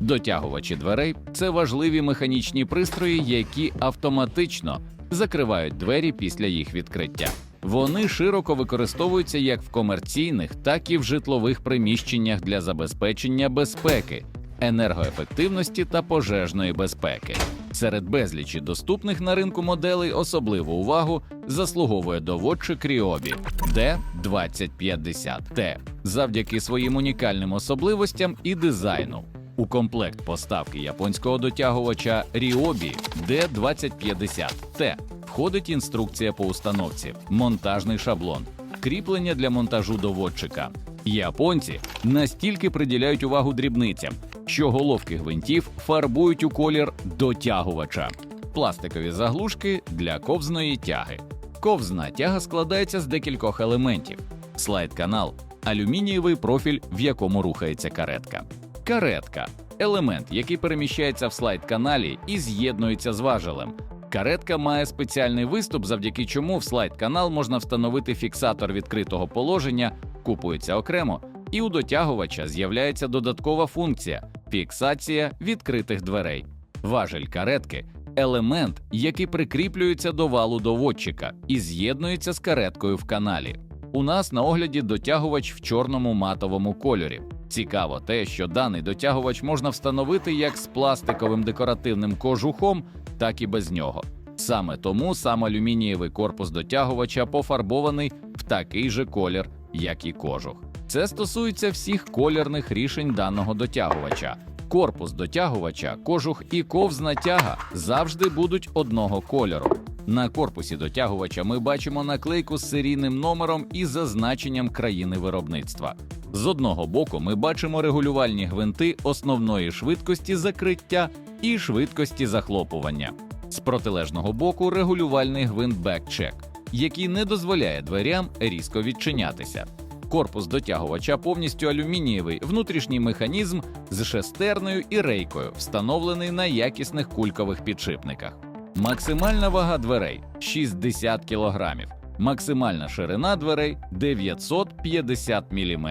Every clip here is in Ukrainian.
Дотягувачі дверей це важливі механічні пристрої, які автоматично закривають двері після їх відкриття. Вони широко використовуються як в комерційних, так і в житлових приміщеннях для забезпечення безпеки, енергоефективності та пожежної безпеки. Серед безлічі доступних на ринку моделей особливу увагу заслуговує доводчик Ryobi D2050T завдяки своїм унікальним особливостям і дизайну. У комплект поставки японського дотягувача Ryobi D2050T входить інструкція по установці, монтажний шаблон, кріплення для монтажу доводчика. Японці настільки приділяють увагу дрібницям, що головки гвинтів фарбують у колір дотягувача, пластикові заглушки для ковзної тяги. Ковзна тяга складається з декількох елементів: слайд-канал, алюмінієвий профіль, в якому рухається каретка. Каретка елемент, який переміщається в слайд-каналі і з'єднується з важелем. Каретка має спеціальний виступ, завдяки чому в слайд-канал можна встановити фіксатор відкритого положення, купується окремо, і у дотягувача з'являється додаткова функція фіксація відкритих дверей. Важель каретки елемент, який прикріплюється до валу доводчика і з'єднується з кареткою в каналі. У нас на огляді дотягувач в чорному матовому кольорі. Цікаво те, що даний дотягувач можна встановити як з пластиковим декоративним кожухом, так і без нього. Саме тому сам алюмінієвий корпус дотягувача пофарбований в такий же колір, як і кожух. Це стосується всіх колірних рішень даного дотягувача. Корпус дотягувача, кожух і ковзна тяга завжди будуть одного кольору. На корпусі дотягувача ми бачимо наклейку з серійним номером і зазначенням країни виробництва. З одного боку ми бачимо регулювальні гвинти основної швидкості закриття і швидкості захлопування. З протилежного боку регулювальний гвинт бекчек, який не дозволяє дверям різко відчинятися. Корпус дотягувача повністю алюмінієвий, внутрішній механізм з шестерною і рейкою, встановлений на якісних кулькових підшипниках. Максимальна вага дверей 60 кг, максимальна ширина дверей 950 мм,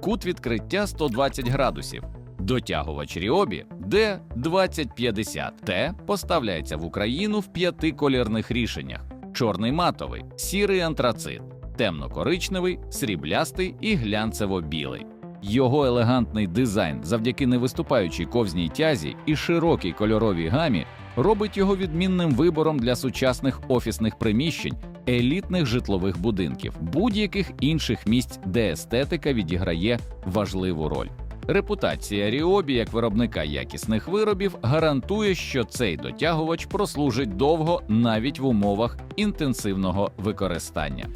кут відкриття 120 градусів. Дотягувач Ріобі D2050T поставляється в Україну в п'яти колірних рішеннях: чорний матовий, сірий антрацит, темно-коричневий, сріблястий і глянцево-білий. Його елегантний дизайн завдяки невиступаючій ковзній тязі і широкій кольоровій гамі робить його відмінним вибором для сучасних офісних приміщень, елітних житлових будинків, будь-яких інших місць, де естетика відіграє важливу роль. Репутація Ryobi як виробника якісних виробів гарантує, що цей дотягувач прослужить довго навіть в умовах інтенсивного використання.